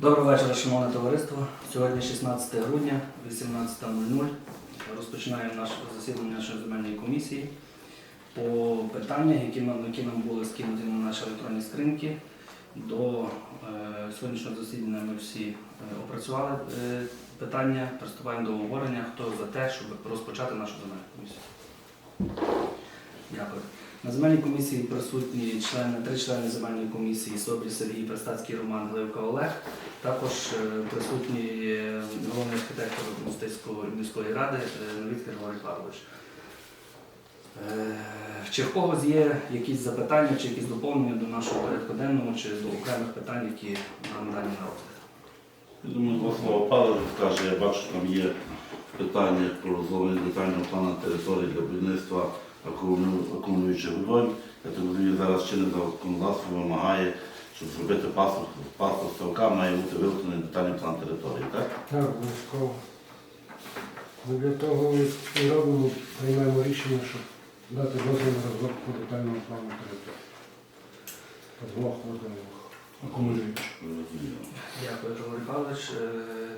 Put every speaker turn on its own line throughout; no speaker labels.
Доброго вечора, шановне товариство. Сьогодні 16 грудня, 18.00. Розпочинаємо наше засідання нашої земельної комісії по питаннях, які нам, які нам були скинуті на наші електронні скриньки. До е, сьогоднішнього засідання ми всі е, опрацювали е, питання, приступаємо до обговорення. Хто за те, щоб розпочати нашу земельну комісію? Дякую. На земельній комісії присутні члени, три члени земельної комісії Собрі Сергій, Престацький Роман, Гливка Олег. Також е, присутній е, головний архітектор Мостицької міської ради е, Новіцький Григорій Павлович. Е, Чи в когось є якісь запитання чи якісь доповнення до нашого порядку денного чи до окремих питань, які нам дані на розгляд?
Я думаю, два слова Павло скаже, я бачу, там є питання про розроблення детального плану території для будівництва акумулю- акумулюючих. Я так розумію, зараз чинне законодавство вимагає, щоб зробити паспорт, паспорт ставка має бути виготовлений детальний план території, так?
Так, обов'язково. Ми для того і робимо, приймаємо рішення, щоб дати дозвіл на розробку детального плану території. Двох водоймах акумулюючих.
Розумію.
Дякую, Григорій Павлович. Е,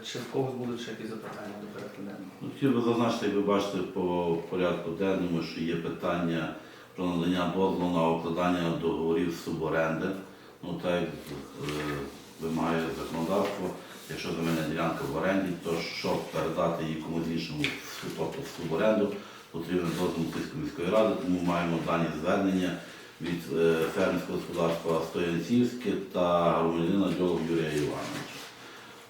Чи в когось будуть ще якісь запитання до порядку денного?
Ну, Хотів би зазначити, як ви бачите по порядку денному, що є питання про надання дозволу на укладання договорів суборенди. Ну так як е, вимагає законодавство, якщо земельна ділянка в оренді, то щоб передати її комусь іншому, тобто в суборенду, потрібен дозвіл Київської міської ради, тому маємо дані звернення від е, фермерського господарства Стоянцівське та громадянина Дьолов Юрія Івановича.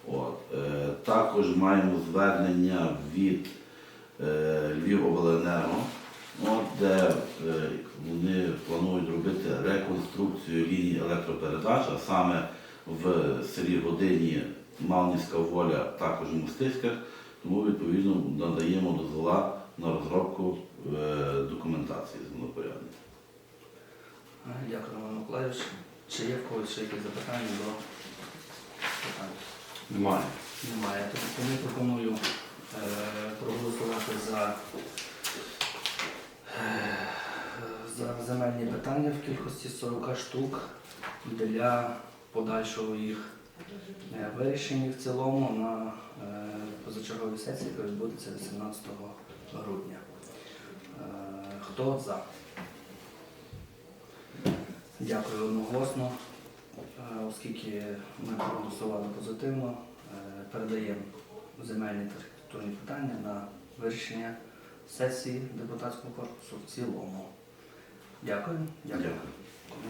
От. Е, також маємо звернення від е, Львівобленерго, де вони планують робити реконструкцію лінії електропередач, а саме в селі Годині Малнівська воля, також в Мостиськах, тому відповідно надаємо дозвола на розробку документації землепорядної.
Е, Дякую, Роман Миколаївич. Чи є в когось ще якісь запитання до питань?
Немає.
Немає. Тому пропоную е, проголосувати за, е, за земельні питання в кількості 40 штук для подальшого їх е, вирішення в цілому на е, позачерговій сесії, яка відбудеться 18 грудня. Е, Хто за? Дякую одноголосно. Е, Оскільки ми проголосували позитивно, е, передаємо земельні та архітектурні питання на вирішення сесії депутатського корпусу в цілому. Дякую. Дякую.
Дякую.